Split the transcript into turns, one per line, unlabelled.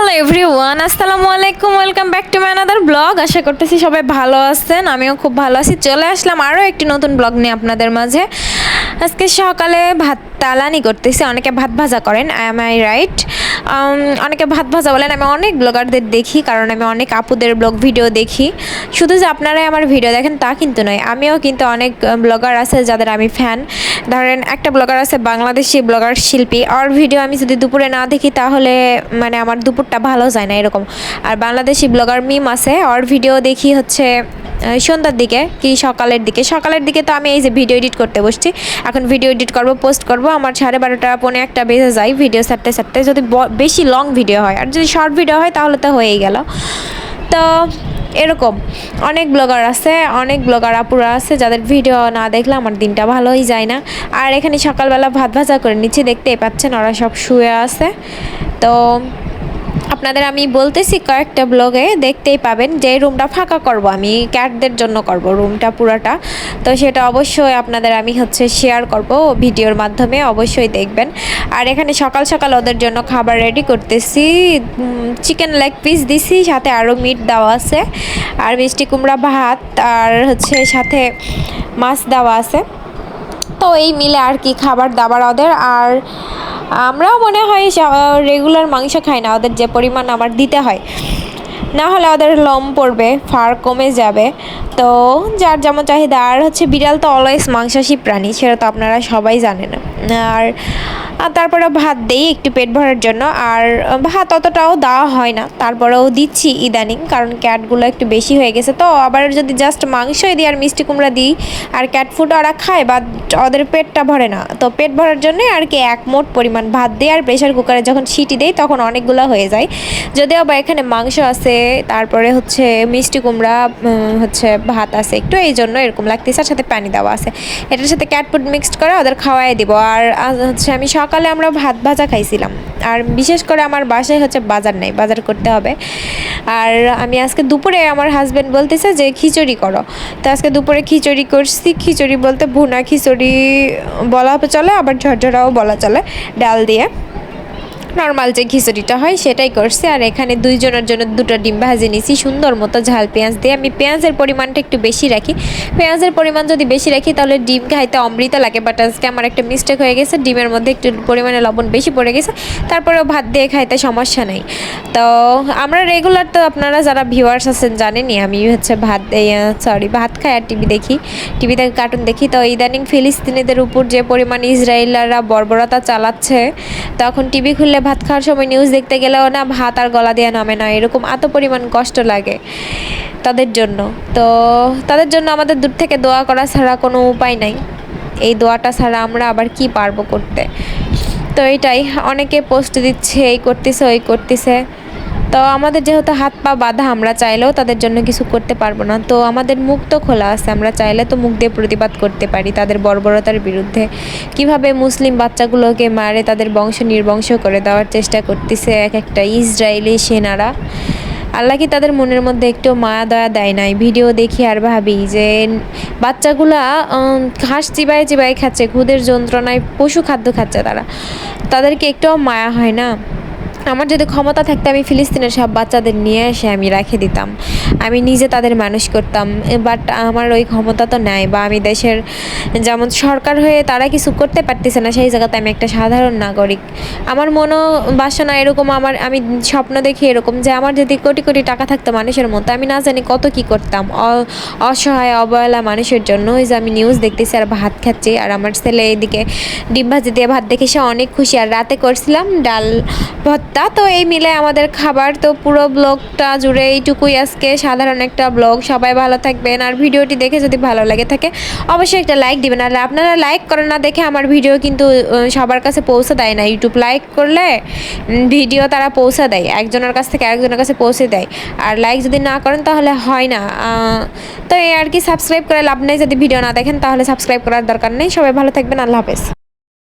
Hello everyone আসসালামু আলাইকুম welcome back to my another blog আশা করতেছি সবাই ভালো আছেন, আমিও খুব ভালো আছি। চলে আসলাম আরও একটি নতুন ব্লগ নিয়ে আপনাদের মাঝে। আজকে সকালে ভাত তালানি করতেছি, অনেকে ভাত ভাজা করেন আই এম আই রাইট অনেকে ভাত ভাজা বলেন, আমি অনেক ব্লগারদের দেখি, কারণ আমি অনেক আপুদের ব্লগ ভিডিও দেখি। শুধু যে আপনারাই আমার ভিডিও দেখেন, তা কিন্তু নয়। আমিও কিন্তু অনেক ব্লগার আছে যাদের আমি ফ্যান ধরেন, একটা ব্লগার আছে বাংলাদেশি ব্লগার শিল্পী। আর ভিডিও আমি যদি দুপুরে না দেখি, তাহলে মানে আমার দুপুরটা ভালো যায় না এরকম। আর বাংলাদেশি ব্লগার মিম আছে আর ভিডিও দেখি হচ্ছে সন্ধ্যার দিকে কি সকালের দিকে? সকালের দিকে তো আমি এই যে ভিডিও এডিট করতে বসছি। এখন ভিডিও এডিট করব পোস্ট করব। আমার সাড়ে বারোটা, পৌনে একটা বেজে যায় ভিডিও ছাড়তে ছাড়তে। যদি বেশি লং ভিডিও হয়, আর যদি শর্ট ভিডিও হয়, তাহলে তো হয়েই গেল। তো, এরকম। অনেক ব্লগার আছে, অনেক ব্লগার আপুরা আছে, যাদের ভিডিও না দেখলে আমার দিনটা ভালোই যায় না। আর এখানে সকালবেলা ভাত ভাজা করে নিচ্ছি, দেখতেই পাচ্ছেন ওরা সব শুয়ে আছে। তো আপনাদের আমি বলতেছি কয়েকটা ব্লগে দেখতেই পাবেন যে রুমটা ফাঁকা করব, আমি ক্যাটদের জন্য করব রুমটা পুরাটা। তো সেটা অবশ্যই আপনাদের আমি হচ্ছে শেয়ার করব ভিডিওর মাধ্যমে অবশ্যই দেখবেন। আর এখানে সকাল সকাল ওদের জন্য খাবার রেডি করতেছি চিকেন লেগ পিস দিছি, সাথে আরও মিট দেওয়া আছে, আর মিষ্টি কুমড়া ভাত, আর হচ্ছে সাথে মাছ দেওয়া আছে। তো এই মিলে আর কি খাবার দাবার ওদের, আর আমরাও মনে হয় রেগুলার মাংস খাই না, ওদের যে পরিমাণ আমার দিতে হয়। না হলে ওদের লম পড়বে, ফার কমে যাবে। তো যার যেমন চাহিদা, আর হচ্ছে বিড়াল তো অলওয়েজ মাংসাশী প্রাণী, সেটা তো আপনারা সবাই জানেন। আর তারপরে ভাত দেই একটু পেট ভরার জন্য, আর ভাত অতটাও দেওয়া হয় না। তারপরেও দিচ্ছি ইদানিং, কারণ ক্যাটগুলো একটু বেশি হয়ে গেছে। তো আবার যদি জাস্ট মাংসই দিই আর মিষ্টি কুমড়া দিই, আর ক্যাট ফুড ওরা খায় বা ওদের পেটটা ভরে না। তো পেট ভরার জন্যই আর কি এক মোট পরিমাণ ভাত দিই, আর প্রেশার কুকারে যখন সিটি দেই, তখন অনেকগুলো হয়ে যায়। যদিও আবার এখানে মাংস আছে, তারপরে হচ্ছে মিষ্টি কুমড়া হচ্ছে ভাত আছে, একটু এই জন্য এরকম লাগতেছে, আর সাথে পানি দেওয়া আছে। এটার সাথে ক্যাট ফুড মিক্সড করে ওদের খাওয়াই দিব। আর হচ্ছে আমি সকালে আমরা ভাত ভাজা খাইছিলাম। আর বিশেষ করে আমার বাসায় হচ্ছে বাজার নাই, বাজার করতে হবে। আর আমি আজকে দুপুরে আমার হাজব্যান্ড বলতেছে যে, খিচুড়ি করো। তো আজকে দুপুরে খিচুড়ি করছি। খিচুড়ি বলতে ভুনা খিচুড়ি বলা চলে, আবার ঝরঝরাও বলা চলে, ডাল দিয়ে। নর্মাল যে খিচুড়িটা হয় সেটাই করছি। আর এখানে দুইজনের জন্য দুটো ডিম ভাজি নিছি। সুন্দর মতো ঝাল পেঁয়াজ দিয়ে। আমি পেঁয়াজের পরিমাণটা একটু বেশি রাখি। পেঁয়াজের পরিমাণ যদি বেশি রাখি তাহলে ডিম খাইতে অমৃত লাগে। বাট আজকে আমার একটা মিস্টেক হয়ে গেছে। ডিমের মধ্যে একটু পরিমাণে লবণ বেশি পড়ে গেছে। তারপরেও ভাত দিয়ে খাইতে সমস্যা নেই। তো আমরা রেগুলার তো আপনারা যারা ভিউয়ার্স আছেন জানেনই, আমি হচ্ছে ভাত সরি ভাত খাই আর টিভি দেখি। টিভিতে কার্টুন দেখি। তো ইদানিং ফিলিস্তিনিদের উপর যে পরিমাণ ইসরায়েলাররা বর্বরতা চালাচ্ছে, তখন টিভি খুললে ভাত খাওয়ার সময় নিউজ দেখতে গেলেও না ভাত আর গলা দিয়ে নামে না, এরকম এত পরিমাণ কষ্ট লাগে তাদের জন্য। তো তাদের জন্য আমাদের দূর থেকে দোয়া করা ছাড়া কোনো উপায় নাই। এই দোয়াটা ছাড়া আমরা আবার কি পারব করতে? তো এটাই, অনেকে পোস্ট দিচ্ছে, এই করতেছে, ওই করতেছে। তো আমাদের যেহেতু হাত পা বাঁধা, আমরা চাইলেও তাদের জন্য কিছু করতে পারব না। তো আমাদের মুখ তো খোলা আছে, আমরা চাইলে তো মুখ দিয়ে প্রতিবাদ করতে পারি তাদের বর্বরতার বিরুদ্ধে। কীভাবে মুসলিম বাচ্চাগুলোকে মারে, তাদের বংশ নির্বংশ করে দেওয়ার চেষ্টা করতেছে এক একটা ইসরায়েলি সেনারা। আল্লাহ কি তাদের মনের মধ্যে একটু মায়া দয়া দেয় নাই? ভিডিও দেখি আর ভাবি যে বাচ্চাগুলা ঘাস চিবাই চিবাই খাচ্ছে, খুদের যন্ত্রণায় পশু খাদ্য খাচ্ছে তারা। তাদেরকে একটুও মায়া হয় না? আমার যদি ক্ষমতা থাকতে আমি ফিলিস্তিনের সব বাচ্চাদের নিয়ে এসে আমি রেখে দিতাম। আমি নিজে তাদের মানুষ করতাম বাট আমার ওই ক্ষমতা তো নাই বা আমি দেশের যেমন সরকার হয়ে তারা কিছু করতে পারতেছে না, সেই জায়গাতে আমি একটা সাধারণ নাগরিক। আমার মনো বাসনা এরকম, আমার, আমি স্বপ্ন দেখি এরকম যে আমার যদি কোটি কোটি টাকা থাকতো মানুষের মতো আমি না জানি কত কি করতাম। অসহায়, অবহেলা মানুষের জন্য ওই যে আমি নিউজ দেখতেছি আর ভাত খাচ্ছি, আর আমার ছেলে এদিকে ডিম ভাজি দিয়ে ভাত দেখে সে অনেক খুশি। আর রাতে করছিলাম ডাল ভর্তা তো এই মিলে আমাদের খাবার, তো পুরো ব্লগটা জুড়ে এইটুকুই আজকে। সাধারণ একটা ব্লগ। সবাই ভালো থাকবেন। আর ভিডিওটি দেখে যদি ভালো লাগে থাকে, অবশ্যই একটা লাইক দিবেন। আর আপনারা লাইক করেন না দেখে আমার ভিডিও কিন্তু সবার কাছে পৌঁছে দেয় না। ইউটিউব লাইক করলে ভিডিও তারা পৌঁছে দেয়। একজনের কাছ থেকে আরেকজনের কাছে পৌঁছে দেয়। আর লাইক যদি না করেন তাহলে হয় না। তো এই আর কি, সাবস্ক্রাইব করে লাভ নেই যদি ভিডিও না দেখেন, তাহলে সাবস্ক্রাইব করার দরকার নেই। সবাই ভালো থাকবেন। আল্লাহ হাফেজ।